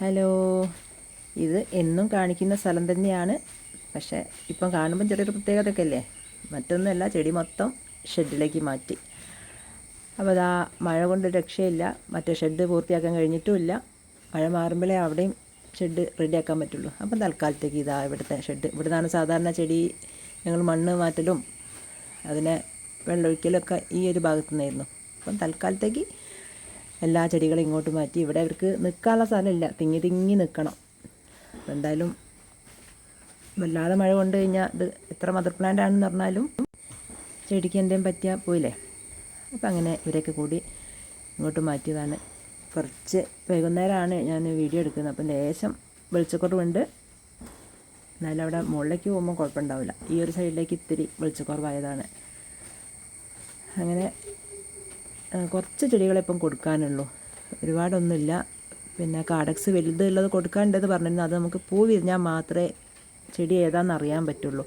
Hello. ഇത് എന്നും കാണിക്കുന്ന സ്ഥലം തന്നെയാണ്. പക്ഷേ ഇപ്പം കാണുമ്പം ചെറിയൊരു പ്രത്യേകതയൊക്കെ അല്ലേ? മറ്റൊന്നുമല്ല ചെടി മൊത്തം ഷെഡിലേക്ക് മാറ്റി. അപ്പോൾ അതാ മഴ കൊണ്ട് രക്ഷയില്ല. മറ്റേ ഷെഡ് പൂർത്തിയാക്കാൻ കഴിഞ്ഞിട്ടുമില്ല. മഴ മാറുമ്പോഴേ അവിടെയും ഷെഡ് റെഡിയാക്കാൻ പറ്റുള്ളൂ. അപ്പം തൽക്കാലത്തേക്ക് ഇതാ ഇവിടുത്തെ ഷെഡ്. ഇവിടെ നിന്നാണ് സാധാരണ ചെടി ഞങ്ങൾ മണ്ണ് മാറ്റലും അതിനെ വെള്ളമൊഴിക്കലൊക്കെ ഈ ഒരു ഭാഗത്തു നിന്നായിരുന്നു അപ്പം തൽക്കാലത്തേക്ക് എല്ലാ ചെടികളും ഇങ്ങോട്ട് മാറ്റി. ഇവിടെ അവർക്ക് നിൽക്കാനുള്ള സ്ഥലമില്ല തിങ്ങി തിങ്ങി നിൽക്കണം എന്തായാലും വല്ലാതെ മഴ കൊണ്ട് കഴിഞ്ഞാൽ ഇത് എത്ര മദർ പ്ലാന്റ് ആണെന്ന് പറഞ്ഞാലും ചെടിക്ക് എന്തെങ്കിലും പറ്റിയാൽ പോയില്ലേ? അപ്പം അങ്ങനെ ഇവരൊക്കെ കൂടി ഇങ്ങോട്ട് മാറ്റിയതാണ്. കുറച്ച് വൈകുന്നേരമാണ് ഞാൻ വീഡിയോ എടുക്കുന്നത്. അപ്പം ലേശം വെളിച്ചക്കുറവുണ്ട് എന്നാലും അവിടെ മുകളിലേക്ക് പോകുമ്പോൾ കുഴപ്പമുണ്ടാവില്ല. ഈ ഒരു സൈഡിലേക്ക് ഇത്തിരി വെളിച്ചക്കുറവായതാണ് അങ്ങനെ കുറച്ച് ചെടികളെ ഇപ്പം കൊടുക്കാനുള്ളൂ. ഒരുപാടൊന്നുമില്ല. പിന്നെ കാഡക്സ് വലുതുള്ളത് കൊടുക്കാനുണ്ടെന്ന് പറഞ്ഞിരുന്നു. അത് നമുക്ക് പൂ വിരിഞ്ഞാൽ മാത്രമേ ചെടി ഏതാണെന്ന് അറിയാൻ പറ്റുള്ളൂ.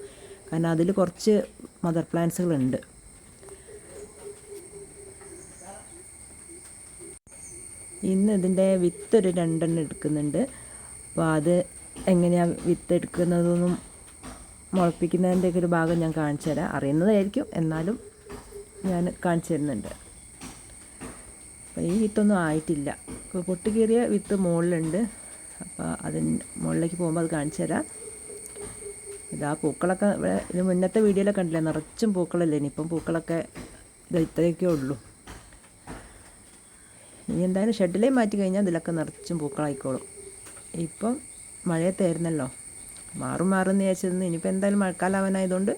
കാരണം അതിൽ കുറച്ച് മദർ പ്ലാന്റ്സുകളുണ്ട്. ഇന്ന് ഇതിന്റെ വിത്ത് ഒരു രണ്ടെണ്ണം എടുക്കുന്നുണ്ട്. അപ്പോൾ അത് എങ്ങനെയാണ് വിത്ത് എടുക്കുന്നതെന്നും മുളപ്പിക്കുന്നതിന്റെയൊക്കെ ഒരു ഭാഗം ഞാൻ കാണിച്ചു തരാം അറിയുന്നതായിരിക്കും. എന്നാലും ഞാൻ കാണിച്ചു തരുന്നുണ്ട്. അപ്പോൾ ഈ ആയിട്ടില്ല. ഇപ്പോൾ പൊട്ടിക്കീറിയ വിത്ത് മുകളിലുണ്ട് അപ്പോൾ അതിന് മുകളിലേക്ക് പോകുമ്പോൾ അത് കാണിച്ചു തരാം. ഇതാ പൂക്കളൊക്കെ ഇവിടെ ഇത് മുന്നത്തെ വീഡിയോയിലൊക്കെ കണ്ടില്ലേ? നിറച്ചും പൂക്കളല്ലേ? ഇനിയിപ്പം പൂക്കളൊക്കെ ഇത് ഇത്രയൊക്കെ ഉള്ളൂ. ഇനി എന്തായാലും ഷെഡിലേ മാറ്റി കഴിഞ്ഞാൽ ഇതിലൊക്കെ നിറച്ചും പൂക്കളായിക്കോളും. ഇപ്പം മഴയത്തായിരുന്നല്ലോ മാറും മാറും എന്ന് വിചാരിച്ചിരുന്നു. ഇനിയിപ്പോൾ എന്തായാലും മഴക്കാലാവാനായതുകൊണ്ട്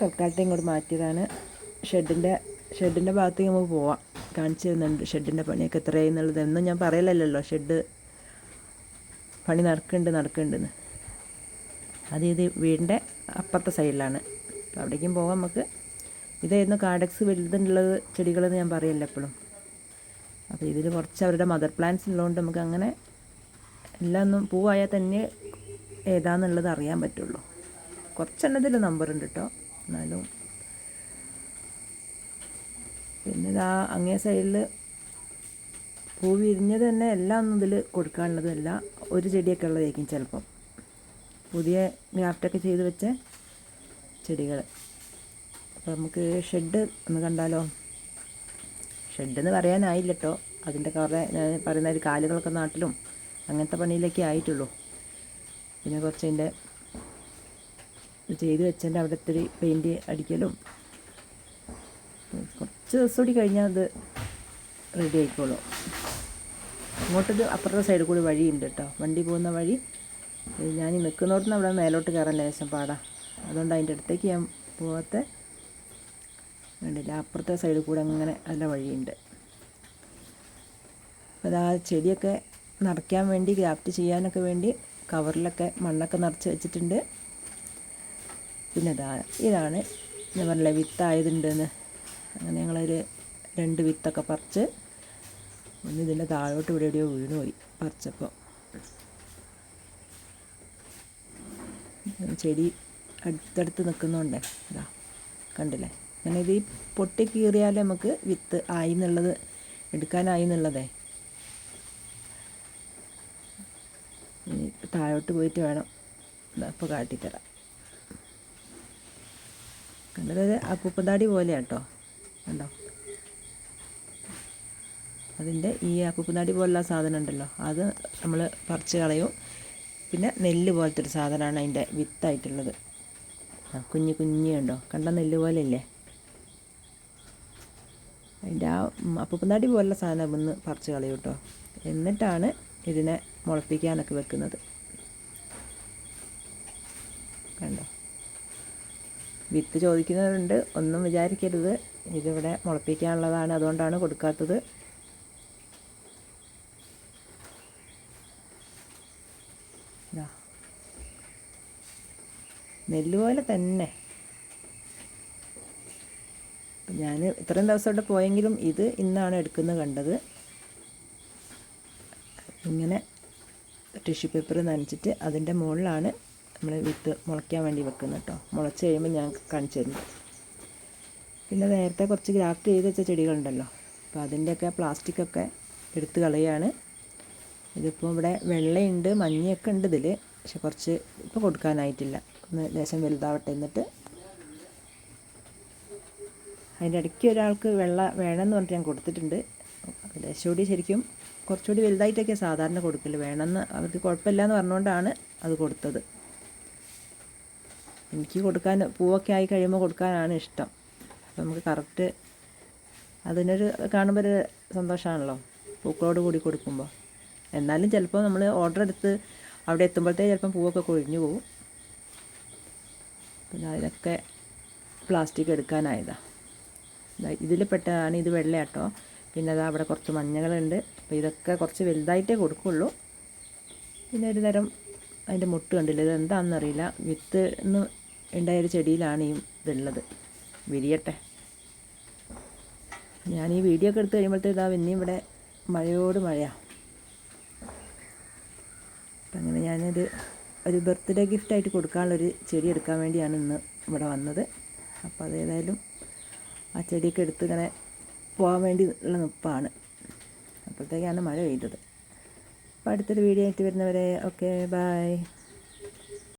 തൽക്കാലത്തെ ഇങ്ങോട്ട് മാറ്റിയതാണ് ഷെഡിന്റെ ഷെഡിന്റെ ഭാഗത്തേക്ക് നമുക്ക് പോവാം. കാണിച്ചു തരുന്നുണ്ട് ഷെഡിന്റെ പണിയൊക്കെ എത്രയായി എന്നും ഞാൻ പറയലല്ലോ ഷെഡ് പണി നടക്കുന്നുണ്ട് നടക്കുന്നുണ്ടെന്ന്. അത് ഇത് വീടിന്റെ അപ്പുറത്തെ സൈഡിലാണ്. അവിടേക്കും പോകാം നമുക്ക്. ഇതായിരുന്നു കാഡക്സ് വലുതുള്ളത് ചെടികളെന്ന് ഞാൻ പറയല്ലോ എപ്പോഴും. അപ്പോൾ ഇതിൽ കുറച്ച് അവരുടെ മദർ പ്ലാന്റ്സ് ഉള്ളതുകൊണ്ട് നമുക്ക് അങ്ങനെ എല്ലാം ഒന്നും പൂവായാൽ തന്നെ ഏതാന്നുള്ളത് അറിയാൻ പറ്റുള്ളൂ. കുറച്ചെണ്ണത്തിൽ നമ്പറുണ്ട് കേട്ടോ. എന്നാലും പിന്നെ ഇതാ അങ്ങേ സൈഡിൽ പൂ വിരിഞ്ഞത് തന്നെ എല്ലാം ഒന്നും ഇതിൽ കൊടുക്കാനുള്ളതല്ല ഒരു ചെടിയൊക്കെ ഉള്ളതായിരിക്കും ചിലപ്പം. പുതിയ ഗ്രാഫ്റ്റൊക്കെ ചെയ്ത് വെച്ച ചെടികൾ അപ്പോൾ നമുക്ക് ഷെഡ് ഒന്ന് കണ്ടാലോ? ഷെഡെന്ന് പറയാനായില്ല കേട്ടോ അതിന്റെ കുറേ ഞാൻ പറയുന്ന ഒരു കാലുകളൊക്കെ നാട്ടിലും അങ്ങനത്തെ പണിയിലൊക്കെ ആയിട്ടുള്ളൂ. പിന്നെ കുറച്ച് അതിന്റെ ഇത് ചെയ്ത് വെച്ചതിന്റെ അവിടെ ഇത്തിരി പെയിന്റ് അടിക്കലും കുറച്ച് ദിവസം കൂടി കഴിഞ്ഞാൽ അത് റെഡി ആയിക്കോളും. ഇങ്ങോട്ടൊരു അപ്പുറത്തെ സൈഡിൽ കൂടി വഴിയുണ്ട് കേട്ടോ വണ്ടി പോകുന്ന വഴി. ഞാൻ നിൽക്കുന്നിടത്തുനിന്ന് അവിടെ മേലോട്ട് കയറാൻ ലേശം പാടാം. അതുകൊണ്ട് അതിന്റെ അടുത്തേക്ക് ഞാൻ പോകാത്ത വേണ്ടില്ല അപ്പുറത്തെ സൈഡിൽ കൂടെ അങ്ങനെ നല്ല വഴിയുണ്ട്. അപ്പോൾ അത് ആ ചെടിയൊക്കെ നിറയ്ക്കാൻ വേണ്ടി ഗ്രാഫ്റ്റ് ചെയ്യാനൊക്കെ വേണ്ടി കവറിലൊക്കെ മണ്ണൊക്കെ നിറച്ച് വെച്ചിട്ടുണ്ട്. പിന്നെ ഇതാ ഇതാണ് ഞാൻ പറഞ്ഞില്ലേ വിത്തായതുണ്ടെന്ന്. അങ്ങനെ ഞങ്ങളൊരു രണ്ട് വിത്തൊക്കെ പറിച്ച് ഒന്ന് ഇതിന്റെ താഴോട്ട് ഇവിടെ എവിടെയോ വീണുപോയി പറിച്ചപ്പോൾ. ചെടി അടുത്തടുത്ത് നിൽക്കുന്നുണ്ടേ. ഇതാ കണ്ടില്ലേ? അങ്ങനെ ഇത് ഈ പൊട്ടി കീറിയാൽ നമുക്ക് വിത്ത് ആയി എന്നുള്ളത് എടുക്കാനായി എന്നുള്ളതേ. ഇനി താഴോട്ട് പോയിട്ട് വേണം ഇപ്പോൾ കാട്ടിത്തരാം കണ്ടത് അപ്പൂപ്പന്താടി പോലെയാട്ടോ. കണ്ടോ? അതിന്റെ ഈ അപ്പുപ്പുനാടി പോലുള്ള സാധനം ഉണ്ടല്ലോ അത് നമ്മൾ പറിച്ച് കളയും. പിന്നെ നെല്ല് പോലത്തെ ഒരു സാധനമാണ് അതിന്റെ വിത്തായിട്ടുള്ളത്. ആ കുഞ്ഞു കുഞ്ഞുണ്ടോ കണ്ട? നെല്ല് പോലെ ഇല്ലേ അതിന്റെ ആ അപ്പുപ്പുനാടി പോലുള്ള സാധനം ഒന്ന് പറിച്ച് കളയും കേട്ടോ. എന്നിട്ടാണ് ഇതിനെ മുളപ്പിക്കാനൊക്കെ വെക്കുന്നത്. കണ്ടോ? വിത്ത് ചോദിക്കുന്നവരുണ്ട് ഒന്നും വിചാരിക്കരുത്. ഇതിവിടെ മുളപ്പിക്കാനുള്ളതാണ് അതുകൊണ്ടാണ് കൊടുക്കാത്തത്. നെല്ലുപോലെ നെല്ല് പോലെ തന്നെ. ഞാൻ ഇത്രയും ദിവസം ഇവിടെ പോയെങ്കിലും ഇത് ഇന്നാണ് എടുക്കുന്നത് കണ്ടത്. ഇങ്ങനെ ടിഷ്യൂ പേപ്പർ നനച്ചിട്ട് അതിന്റെ മുകളിലാണ് നമ്മൾ വിത്ത് മുളയ്ക്കാൻ വേണ്ടി വെക്കുന്നത് കേട്ടോ. മുളച്ച് കഴിയുമ്പോൾ ഞാൻ കാണിച്ചു തരുന്നത് പിന്നെ നേരത്തെ കുറച്ച് ഗ്രാഫ്റ്റ് ചെയ്ത് വെച്ച ചെടികളുണ്ടല്ലോ. അപ്പോൾ അതിന്റെയൊക്കെ പ്ലാസ്റ്റിക്കൊക്കെ എടുത്ത് കളയാണ്. ഇതിപ്പോൾ ഇവിടെ വെള്ളയുണ്ട് മഞ്ഞയൊക്കെ ഉണ്ട് ഇതിൽ പക്ഷെ കുറച്ച് ഇപ്പോൾ കൊടുക്കാനായിട്ടില്ല. ഒന്ന് ലേശം വലുതാവട്ടെ എന്നിട്ട്. അതിന്റെ ഇടയ്ക്ക് ഒരാൾക്ക് വെള്ള വേണമെന്ന് പറഞ്ഞിട്ട് ഞാൻ കൊടുത്തിട്ടുണ്ട്. ലേശോടി ശരിക്കും കുറച്ചുകൂടി വലുതായിട്ടൊക്കെ സാധാരണ കൊടുക്കില്ല വേണമെന്ന് അവർക്ക് കുഴപ്പമില്ല എന്ന് പറഞ്ഞുകൊണ്ടാണ് അത് കൊടുത്തത്. എനിക്ക് കൊടുക്കാൻ പൂവൊക്കെ ആയി കഴിയുമ്പോൾ കൊടുക്കാനാണ് ഇഷ്ടം. അപ്പം നമുക്ക് കറക്റ്റ് അതിനൊരു കാണുമ്പോൾ ഒരു സന്തോഷമാണല്ലോ പൂക്കളോട് കൂടി കൊടുക്കുമ്പോൾ എന്നാലും ചിലപ്പോൾ നമ്മൾ ഓർഡർ എടുത്ത് അവിടെ എത്തുമ്പോഴത്തേ ചിലപ്പം പൂവൊക്കെ കൊഴിഞ്ഞു പോകും പിന്നെ അതിനൊക്കെ പ്ലാസ്റ്റിക് എടുക്കാനായതാണ് ഇതിൽ പെട്ടതാണ് ഇത് വെള്ളയാട്ടോ. പിന്നെ അത് അവിടെ കുറച്ച് മഞ്ഞകളുണ്ട്. അപ്പോൾ ഇതൊക്കെ കുറച്ച് വലുതായിട്ടേ കൊടുക്കുള്ളൂ. പിന്നെ ഒരു തരം അതിന്റെ മുട്ട് കണ്ടില്ല? ഇത് എന്താണെന്നറിയില്ല വിത്ത് എന്ന് ഉണ്ടായൊരു ചെടിയിലാണ് ഈ ഇതുള്ളത് വിരിയട്ടെ. ഞാൻ ഈ വീഡിയോ ഒക്കെ എടുത്ത് കഴിയുമ്പോഴത്തേ ഇതാ ഇവിടെ മഴയോട് മഴയാണ് അങ്ങനെ ഞാനത് ഒരു ബർത്ത്ഡേ ഗിഫ്റ്റായിട്ട് കൊടുക്കാനുള്ളൊരു ചെടി എടുക്കാൻ വേണ്ടിയാണ് ഇന്ന് ഇവിടെ വന്നത്. അപ്പോൾ അതേതായാലും ആ ചെടിയൊക്കെ എടുത്ത് ഇങ്ങനെ പോകാൻ വേണ്ടി ഉള്ള നിപ്പാണ്. അപ്പോഴത്തേക്കാണ് മഴ പെയ്തത്. അപ്പോൾ അടുത്തൊരു വീഡിയോ ആയിട്ട് വരുന്നവരെ ഓക്കെ ബായ്